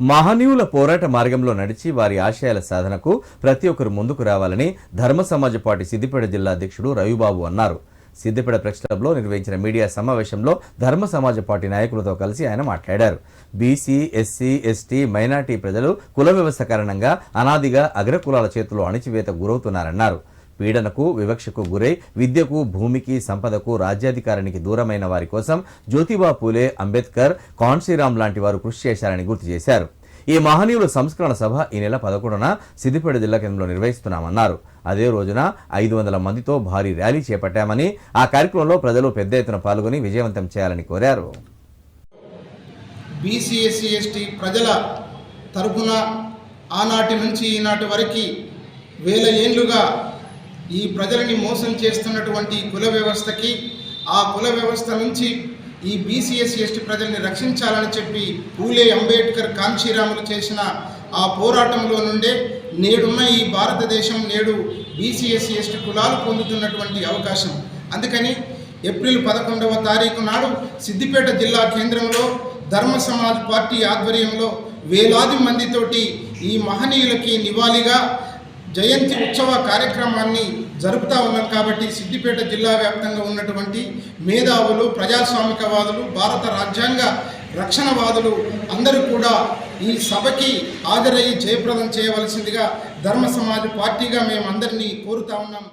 మహనీయుల పోరాట మార్గంలో నడిచి వారి ఆశయాల సాధనకు ప్రతి ఒక్కరు ముందుకు రావాలని ధర్మ సమాజ పార్టీ సిద్దిపేట జిల్లా అధ్యక్షుడు రవిబాబు అన్నారు. సిద్దిపేట ప్రెస్ క్లబ్లో నిర్వహించిన మీడియా సమావేశంలో ధర్మ సమాజ పార్టీ నాయకులతో కలిసి ఆయన మాట్లాడారు. బీసీ ఎస్సీ ఎస్టీ మైనార్టీ ప్రజలు కుల వ్యవస్థ కారణంగా అనాదిగా అగ్రకులాల చేతిలో అణిచివేత గురవుతున్నారన్నారు. పీడనకు వివక్షకు గురై విద్యకు భూమికి సంపదకు రాజ్యాధికారానికి దూరమైన వారి కోసం జ్యోతిబా పూలే అంబేద్కర్ కాన్సీరామ్ లాంటి వారు కృషి చేశారని గుర్తు చేశారు. ఈ మహనీయుల సంస్కరణ సభ ఈ నెల పదకొండున సిద్దిపేట జిల్లా కేంద్రంలో నిర్వహిస్తున్నామన్నారు. అదే రోజున ఐదు వందల మందితో భారీ ర్యాలీ చేపట్టామని ఆ కార్యక్రమంలో ప్రజలు పెద్ద ఎత్తున పాల్గొని విజయవంతం చేయాలని కోరారు. బీసీ ఎస్టీ ప్రజల తరఫున ఆనాటి నుంచి ఈనాటి వరకు వేల ఏండ్లుగా ఈ ప్రజలని మోసం చేస్తున్నటువంటి కుల వ్యవస్థకి ఆ కుల వ్యవస్థ నుంచి ఈ బీసీఎస్ ఎస్టీ ప్రజల్ని రక్షించాలని చెప్పి పూలే అంబేద్కర్ కాంచీరాములు చేసిన ఆ పోరాటంలో నుండే నేడున్న ఈ భారతదేశం నేడు బీసీఎస్ ఎస్టీ కులాలు పొందుతున్నటువంటి అవకాశం. అందుకని ఏప్రిల్ పదకొండవ తారీఖు నాడు సిద్దిపేట జిల్లా కేంద్రంలో ధర్మ సమాజ్ పార్టీ ఆధ్వర్యంలో వేలాది మందితోటి ఈ మహనీయులకి నివాళిగా జయంతి ఉత్సవ కార్యక్రమాన్ని జరుపుతా ఉన్నాం కాబట్టి సిద్దిపేట జిల్లా వ్యాప్తంగా ఉన్నటువంటి మేధావులు ప్రజాస్వామికవాదులు భారత రాజ్యాంగ రక్షణవాదులు అందరూ కూడా ఈ సభకి హాజరయ్యి జయప్రదం చేయవలసిందిగా ధర్మ సమాజ్ పార్టీగా మేమందరినీ కోరుతా ఉన్నాం.